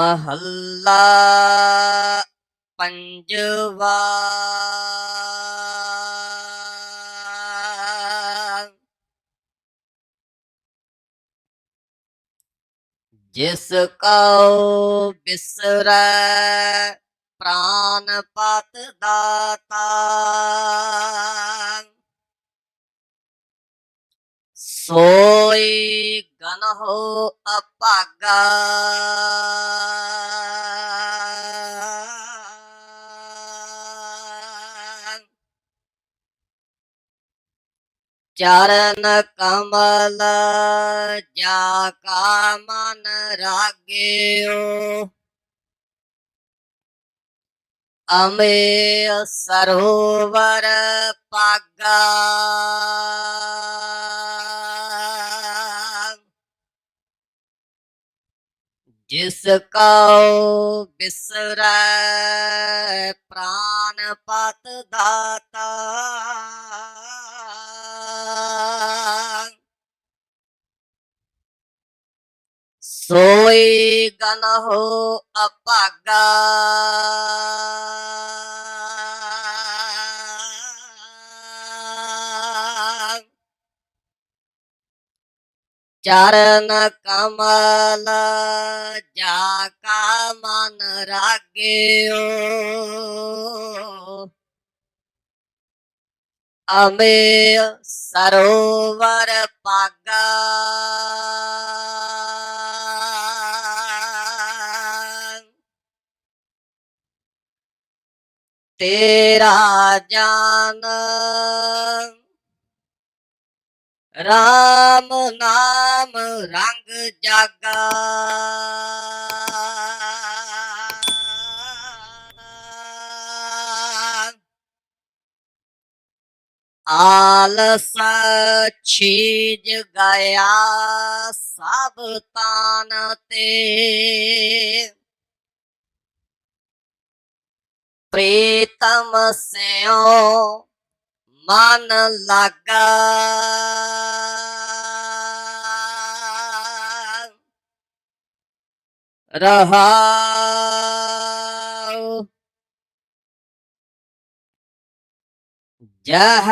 ਮਹੱਲਾ ਪੰਜਵਾ। ਜਿਸ ਕਉ ਬਿਸਰੈ ਪ੍ਰਾਨ ਪਤ ਦਾਤਾ। ਸੋਈ ਹੋ ਅਭਾਗਾ। ਚਰਨ ਕਮਲ ਜਾ ਕਾ ਮਨ ਰਾਗਿਓ। ਅਮੇ ਸਰੋਵਰ ਪਾਗਾ ਜਿਸ ਕਉ ਬਿਸਰੈ ਪ੍ਰਾਨ ਪਤ ਦਾਤਾ। ਸੋਈ ਗਨਹੁ ਅਭਾਗਾ। ਚਰਨ ਕਮਲ ਜਾ ਕਾ ਮਨ ਰਾਗਿਓ। ਅਮੇ ਸਰੋਵਰ ਪਾਗਾ ਤੇਰਾ ਜਾਨ ਰਾਮ ਨਾਮ ਰੰਗ ਜਾਗਾ। ਆਲਸ ਛੀਜ ਗਿਆ ਸਭ ਤਾਨ ਤੇ। ਪ੍ਰੀਤਮ ਸਿਓ ਮਨ ਲਗਾ। ਰਹਾਉ ਜਹ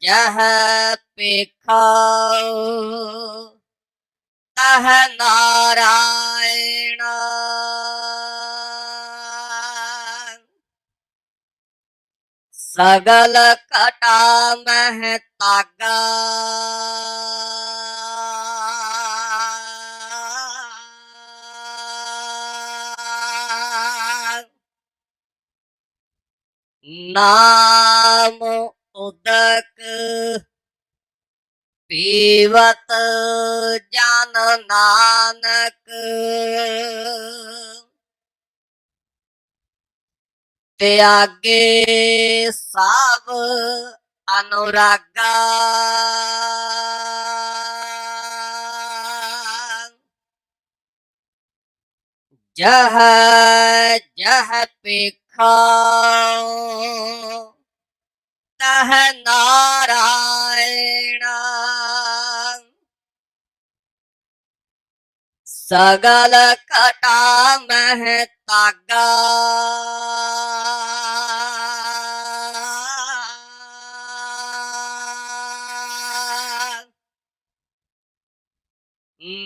ਜਹ ਪੇਖਾਉ ਤਹ ਨਾਰਾਇਣ ਸਗਲ ਕਟਾ ਮਹਿ ਤਾਗਾ ਨਾਮ ਉਦਕ ਪੀਵਤ ਜਨ ਨਾਨਕ। ਤਿਆਗੇ ਸਭ ਅਨੁਰਾਗਾ। ਜਹ ਜਹ ਪੇਖਾ ਤਹ ਨਾਰਾਇਣ ਸਗਲ ਕਟਾ ਮਹਿ ਤਾਗਾ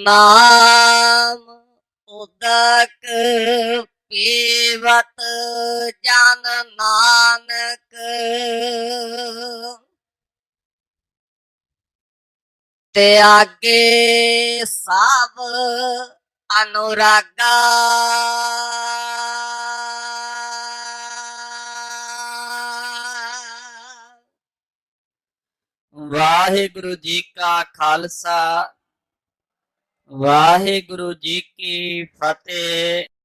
ਨਾਮ ਉਦਕ ਪੀਵਤ ਜਨ ਨਾਨਕ। ਤਿਆਗੇ ਸਭ ਅਨੁਰਾਗਾ। ਵਾਹਿਗੁਰੂ ਜੀ ਕਾ ਖਾਲਸਾ। ਵਾਹਿਗੁਰੂ ਜੀ ਕੀ ਫਤਿਹ।